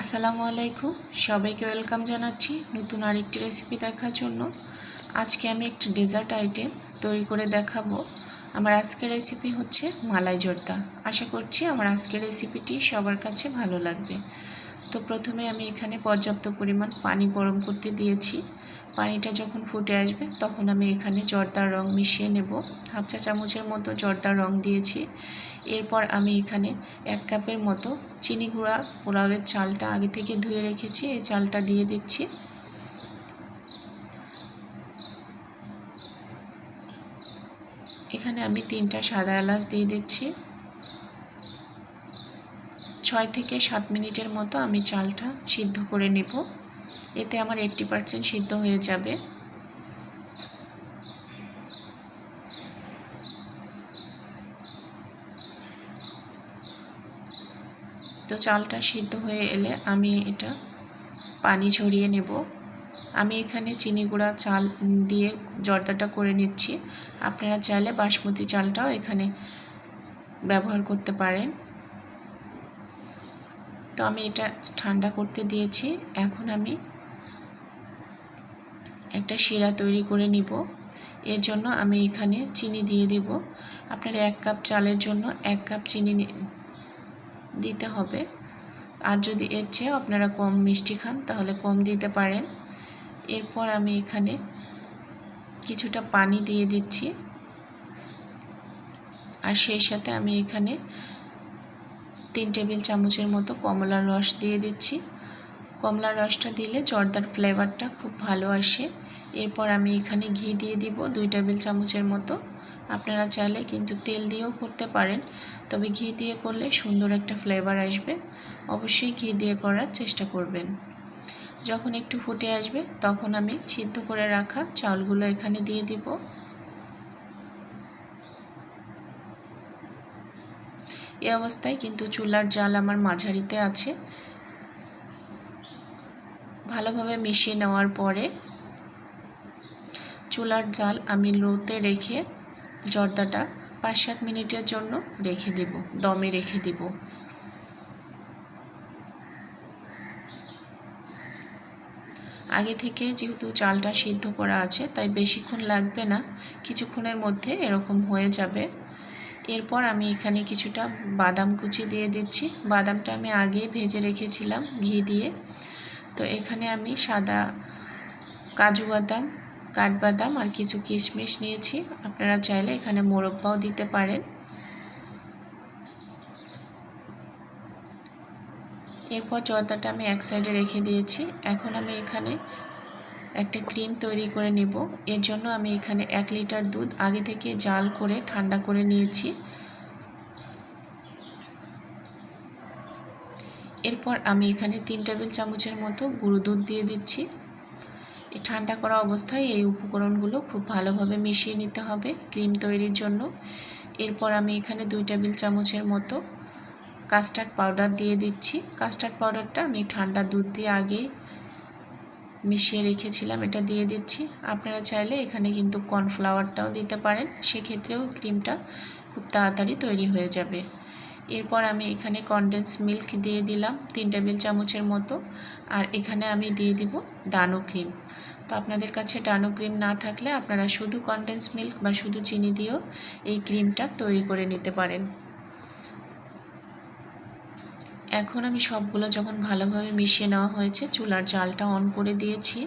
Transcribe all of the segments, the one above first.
আসসালামু আলাইকুম। সবাইকে ওয়েলকাম জানাচ্ছি নতুন আরেকটি রেসিপি দেখার জন্য। আজকে আমি একটি ডেজার্ট আইটেম তৈরি করে দেখাবো। আমার আজকের রেসিপি হচ্ছে মালাই জর্দা। আশা করছি আমার আজকের রেসিপিটি সবার কাছে ভালো লাগবে। তো প্রথমে আমি এখানে পর্যাপ্ত পরিমাণ পানি গরম করতে দিয়েছি। পানিটা যখন ফুটে আসবে, তখন আমি এখানে জর্দার রং মিশিয়ে নেব। হাফ চা চামচের মতো জর্দার রং দিয়েছি। এরপর আমি এখানে এক কাপের মতো চিনি গুঁড়া পোলাওয়ের চালটা আগে থেকে ধুয়ে রেখেছি। এই চালটা দিয়ে দিচ্ছি। এখানে আমি তিনটা সাদা এলাচ দিয়ে দিচ্ছি। ছয় থেকে সাত মিনিটের মতো আমি চালটা সিদ্ধ করে নেব। এতে আমার এইট্টি পারসেন্ট সিদ্ধ হয়ে যাবে। তো চালটা সিদ্ধ হয়ে এলে আমি এটা পানি ঝরিয়ে নেব। আমি এখানে চিনি গুঁড়া, চাল দিয়ে জর্দাটা করে নিচ্ছি। আপনারা চাইলে বাসমতি চালটাও এখানে ব্যবহার করতে পারেন। তো আমি এটা ঠান্ডা করতে দিয়েছি। এখন আমি একটা শিরা তৈরি করে নিব। এর জন্য আমি এখানে চিনি দিয়ে দিব। আপনার এক কাপ চালের জন্য এক কাপ চিনি দিতে হবে। আর যদি এর চেয়ে আপনারা কম মিষ্টি খান, তাহলে কম দিতে পারেন। এরপর আমি এখানে কিছুটা পানি দিয়ে দিচ্ছি। আর সেই সাথে আমি এখানে তিন টেবিল চামচের মতো কমলার রস দিয়ে দিচ্ছি। কমলার রসটা দিলে জর্দার ফ্লেভারটা খুব ভালো আসে। এরপর আমি এখানে ঘি দিয়ে দিব দুই টেবিল চামচের মতো। আপনারা চাইলে কিন্তু তেল দিয়েও করতে পারেন, তবে ঘি দিয়ে করলে সুন্দর একটা ফ্লেভার আসবে। অবশ্যই ঘি দিয়ে করার চেষ্টা করবেন। যখন একটু ফুটে আসবে, তখন আমি সিদ্ধ করে রাখা চাউলগুলো এখানে দিয়ে দিব। এই অবস্থায়, কিন্তু চুলার জাল আমার মাঝারিতে আছে। ভালোভাবে মিশিয়ে নেওয়ার পরে চুলার জাল আমি লোতে রেখে জর্দাটা পাঁচ সাত মিনিটের জন্য রেখে দেব, দমে রেখে দেব। আগে থেকে যেহেতু চালটা সিদ্ধ করা আছে, তাই বেশিক্ষণ লাগবে না, কিছুক্ষণের মধ্যে এরকম হয়ে যাবে। এরপর আমি এখানে কিছুটা বাদাম কুচি দিয়ে দিচ্ছি। বাদামটা আমি আগে ভেজে রেখেছিলাম ঘি দিয়ে। তো এখানে আমি সাদা কাজু বাদাম, কাঠবাদাম আর কিছু কিশমিশ নিয়েছি। আপনারা চাইলে এখানে মোরব্বাও দিতে পারেন। এরপর জর্দাটা আমি এক সাইডে রেখে দিয়েছি। এখন আমি এখানে একটা ক্রিম তৈরি করে নেব। এর জন্য আমি এখানে এক লিটার দুধ আগে থেকে জাল করে ঠান্ডা করে নিয়েছি। এরপর আমি এখানে তিন টেবিল চামচের মতো গুঁড়ো দুধ দিয়ে দিচ্ছি। ঠান্ডা করা অবস্থায় এই উপকরণগুলো খুব ভালোভাবে মিশিয়ে নিতে হবে ক্রিম তৈরির জন্য। এরপর আমি এখানে দুই টেবিল চামচের মতো কাস্টার্ড পাউডার দিয়ে দিচ্ছি। কাস্টার্ড পাউডারটা আমি ঠান্ডা দুধ দিয়ে আগেই মিশিয়ে রেখেছিলাম, এটা দিয়ে দিচ্ছি। আপনারা চাইলে এখানে কিন্তু কর্নফ্লাওয়ারটাও দিতে পারেন, সেক্ষেত্রেও ক্রিমটা খুব তাড়াতাড়ি তৈরি হয়ে যাবে। এরপর আমি এখানে কনডেন্স মিল্ক দিয়ে দিলাম, তিন টেবিল চামচের মতো, আর এখানে আমি দিয়ে দিব ডানো ক্রিম। তো আপনাদের কাছে ডানো ক্রিম না থাকলে আপনারা শুধু কনডেন্স মিল্ক বা শুধু চিনি দিয়েও এই ক্রিমটা তৈরি করে নিতে পারেন। এখন আমি সবগুলো যখন ভালোভাবে মিশিয়ে নেওয়া হয়েছে, চুলার জালটা অন করে দিয়েছি।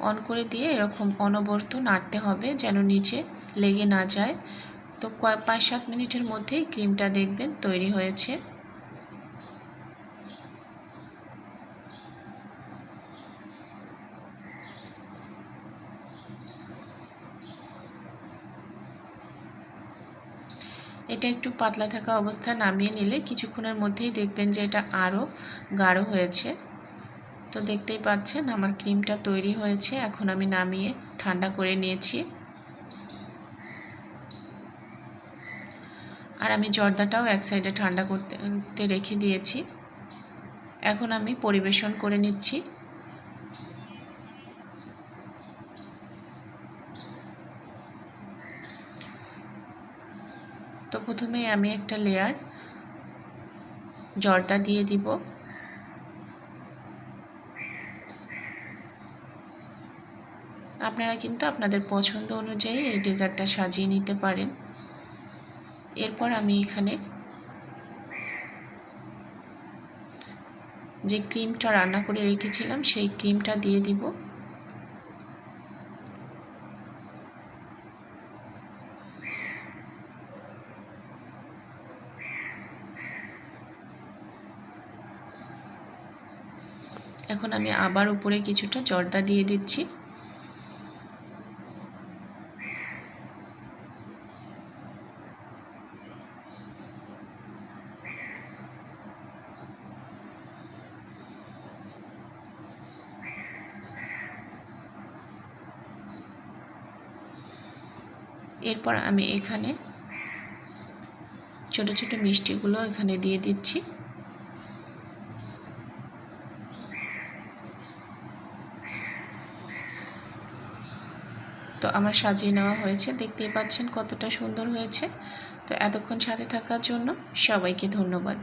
অন করে দিয়ে এরকম অনবরত নাড়তে হবে যেন নিচে লেগে না যায়। তো কয়, পাঁচ, সাত মিনিটের মধ্যেই ক্রিমটা দেখবেন তৈরি হয়েছে। এটা একটু পাতলা থাকা অবস্থায় নামিয়ে নিলে কিছুক্ষণের মধ্যেই দেখবেন যে এটা আরও গাঢ় হয়েছে। তো দেখতেই পাচ্ছেন আমার ক্রিমটা তৈরি হয়েছে, এখন আমি নামিয়ে ঠান্ডা করে নিয়েছি। আর আমি জর্দাটাও এক সাইডে ঠান্ডা করতে রেখে দিয়েছি। এখন আমি পরিবেশন করে নিচ্ছি। তো প্রথমে আমি একটা লেয়ার জর্দা দিয়ে দিব। আপনারা কিন্তু আপনাদের পছন্দ অনুযায়ী এই ডেজার্টটা সাজিয়ে নিতে পারেন। এরপর আমি এখানে যে ক্রিমটা রান্না করে রেখেছিলাম, সেই ক্রিমটা দিয়ে দিব। এখন আমি আবার উপরে কিছুটা জর্দা দিয়ে দিচ্ছি। এরপর আমি এখানে ছোট ছোট মিষ্টিগুলো এখানে দিয়ে দিচ্ছি। তো আমার সাজিয়ে নেওয়া হয়েছে। দেখতেই পাচ্ছেন কতটা সুন্দর হয়েছে। তো এতক্ষণ সাথে থাকার জন্য সবাইকে ধন্যবাদ।